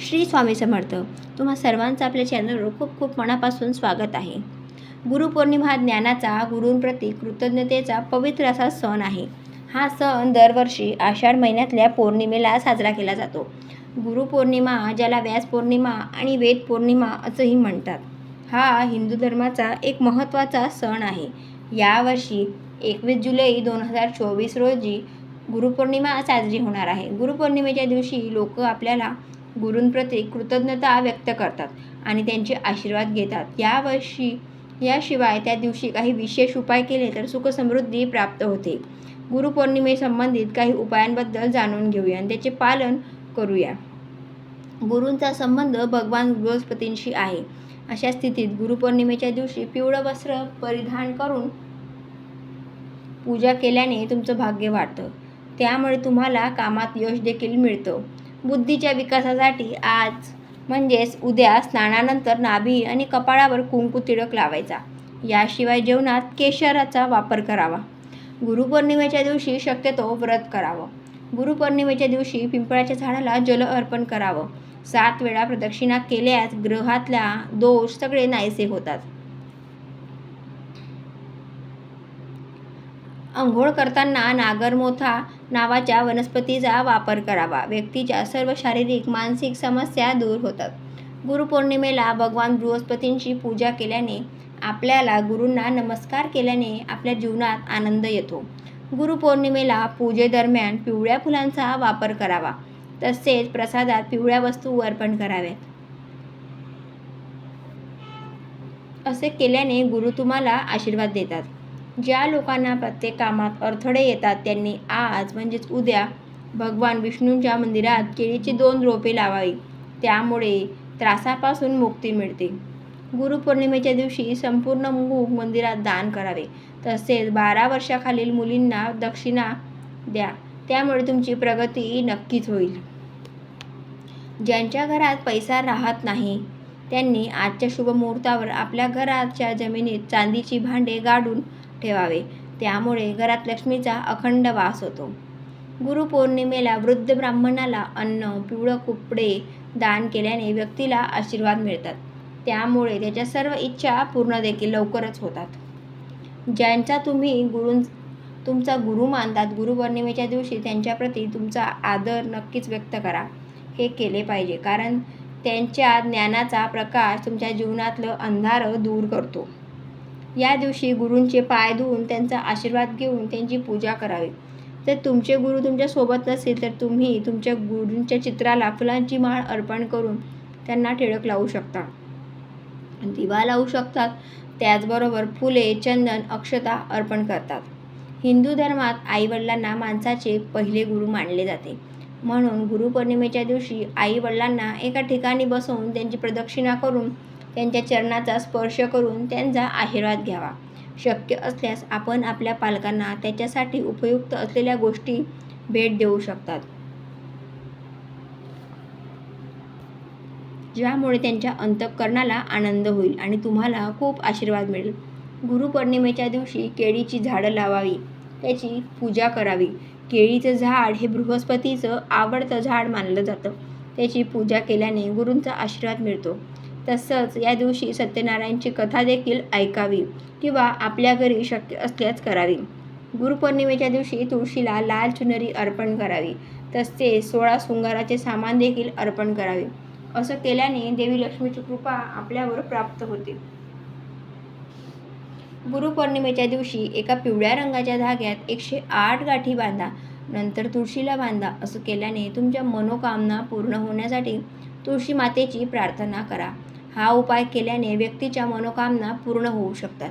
श्री स्वामी समर्थ. तुम्हा सर्वांचं आपल्या चॅनलवर खूप खूप मनापासून स्वागत आहे. गुरुपौर्णिमा हा ज्ञानाचा गुरूंप्रती कृतज्ञतेचा पवित्र असा सण आहे. हा सण दरवर्षी आषाढ महिन्यातल्या पौर्णिमेला साजरा केला जातो. गुरुपौर्णिमा ज्याला व्यास पौर्णिमा आणि वेद पौर्णिमा असंही म्हणतात. हा हिंदू धर्माचा एक महत्त्वाचा सण आहे. यावर्षी एकवीस जुलै दोन हजार चोवीस रोजी गुरुपौर्णिमा साजरी होणार आहे. गुरुपौर्णिमेच्या दिवशी लोक आपल्याला गुरूंप्रती कृतज्ञता व्यक्त करतात आणि त्यांचे आशीर्वाद घेतात. यावर्षी याशिवाय त्या दिवशी काही विशेष उपाय केले तर सुखसमृद्धी प्राप्त होते. गुरुपौर्णिमेसंबंधित काही उपायांबद्दल जाणून घेऊया आणि त्याचे पालन करूया. गुरूंचा संबंध भगवान बृहस्पतींशी आहे. अशा स्थितीत गुरुपौर्णिमेच्या दिवशी पिवळं वस्त्र परिधान करून पूजा केल्याने तुमचं भाग्य वाढतं. त्यामुळे तुम्हाला कामात यश देखील मिळतं. बुद्धीच्या विकासासाठी आज म्हणजेच उद्या स्नानानंतर नाभी आणि कपाळावर कुंकू तिळक लावायचा. याशिवाय जेवणात केशराचा वापर करावा. गुरुपौर्णिमेच्या दिवशी शक्यतो व्रत करावं. गुरुपौर्णिमेच्या दिवशी पिंपळाच्या झाडाला जल अर्पण करावं. सात वेळा प्रदक्षिणा केल्यास ग्रहातल्या दोष सगळे नाहीसे होतात. अंघोळ करताना नागरमोथा नावाच्या वनस्पतीचा वापर करावा. व्यक्तीच्या सर्व शारीरिक मानसिक समस्या दूर होतात. गुरुपौर्णिमेला भगवान बृहस्पतींची पूजा केल्याने आपल्याला गुरूंना नमस्कार केल्याने आपल्या जीवनात आनंद येतो. गुरुपौर्णिमेला पूजेदरम्यान पिवळ्या फुलांचा वापर करावा. तसेच प्रसादात पिवळ्या वस्तू अर्पण कराव्यात. असे केल्याने गुरु तुम्हाला आशीर्वाद देतात. ज्या लोकांना प्रत्येक कामात अडथळे येतात त्यांनी आज म्हणजेच उद्या भगवान विष्णूंच्या मंदिरात केळीची दोन रोपे लावावी. त्यामुळे त्रासापासून मुक्ती मिळते. गुरुपौर्णिमेच्या दिवशी संपूर्ण मूग मंदिरात दान करावे. तसेच बारा वर्षाखालील मुलींना दक्षिणा द्या. त्यामुळे तुमची प्रगती नक्कीच होईल. ज्यांच्या घरात पैसा राहत नाही त्यांनी आजच्या शुभ मुहूर्तावर आपल्या घराच्या जमिनीत चांदीची भांडे गाडून ठेवावे. त्यामुळे घरात लक्ष्मीचा अखंड वास होतो. गुरुपौर्णिमेला वृद्ध ब्राह्मणाला अन्न पिवळं कुपडे दान केल्याने व्यक्तीला आशीर्वाद मिळतात. त्यामुळे त्याच्या सर्व इच्छा पूर्ण देखील लवकरच होतात. ज्यांचा तुम्ही गुरूं तुमचा गुरु मानतात गुरुपौर्णिमेच्या दिवशी त्यांच्याप्रती तुमचा आदर नक्कीच व्यक्त करा. हे केले पाहिजे कारण त्यांच्या ज्ञानाचा प्रकाश तुमच्या जीवनातलं अंधार दूर करतो. या दिवशी गुरूंचे पाय धुवून त्यांचा आशीर्वाद घेऊन त्यांची पूजा करावी. जर तुमचे गुरु तुमच्यासोबत नसेल तर तुम्ही तुमच्या गुरूंच्या चित्राला फुलांची माळ अर्पण करून त्यांना टिळक लावू शकता. दिवा लावू शकतात. त्याचबरोबर फुले चंदन अक्षता अर्पण करतात. हिंदू धर्मात आईवडिलांना माणसाचे पहिले गुरु मानले जाते. म्हणून गुरुपौर्णिमेच्या दिवशी आईवडिलांना एका ठिकाणी बसवून त्यांची प्रदक्षिणा करून त्यांच्या चरणाचा स्पर्श करून त्यांचा आशीर्वाद घ्यावा. शक्य असल्यास आपण आपल्या पालकांना त्याच्यासाठी उपयुक्त असलेल्या गोष्टी भेट देऊ शकतात. ज्यामुळे त्यांच्या अंतःकरणाला आनंद होईल आणि तुम्हाला खूप आशीर्वाद मिळेल. गुरुपौर्णिमेच्या दिवशी केळीची झाडं लावावी त्याची पूजा करावी. केळीचं झाड हे बृहस्पतीचं आवडतं झाड मानलं जातं. त्याची पूजा केल्याने गुरूंचा आशीर्वाद मिळतो. तसंच या दिवशी सत्यनारायणची कथा देखील ऐकावी किंवा आपल्या घरी शक्य असल्यास करावी. गुरुपौर्णिमेच्या दिवशी तुळशीला लाल चुनरी अर्पण करावी. तसे सोळा शृंगाराचे सामान देखील अर्पण करावे. असं केल्याने देवी लक्ष्मीची कृपा आपल्यावर प्राप्त होते. गुरुपौर्णिमेच्या दिवशी एका पिवळ्या रंगाच्या धाग्यात एकशे आठ गाठी बांधा. नंतर तुळशीला बांधा. असं केल्याने तुमच्या मनोकामना पूर्ण होण्यासाठी तुळशी मातेची प्रार्थना करा. हा उपाय केल्याने व्यक्तीच्या मनोकामना पूर्ण होऊ शकतात.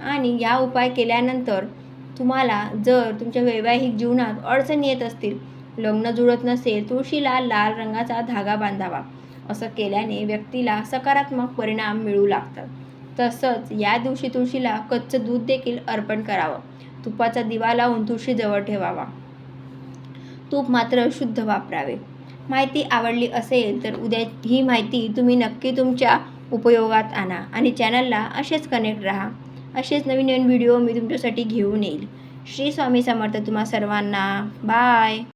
आणि या उपाय केल्यानंतर तुम्हाला जर तुमच्या वैवाहिक जीवनात अडचणी येत असतील लग्न जुळत नसेल तुळशीला लाल रंगाचा धागा बांधावा असं केल्याने व्यक्तीला सकारात्मक परिणाम मिळू लागतात. तसंच या दिवशी तुळशीला कच्चं दूध देखील अर्पण करावं. तुपाचा दिवा लावून तुळशीजवळ ठेवावा. तूप मात्र शुद्ध वापरावे. माहिती आवडली असेल तर उद्या ही माहिती तुम्ही नक्की तुमच्या उपयोगात आणा आणि चॅनलला असेच कनेक्ट राहा. असेच नवीन नवीन व्हिडिओ मी तुमच्यासाठी घेऊन येईल. श्री स्वामी समर्थ तुम्हा सर्वांना. बाय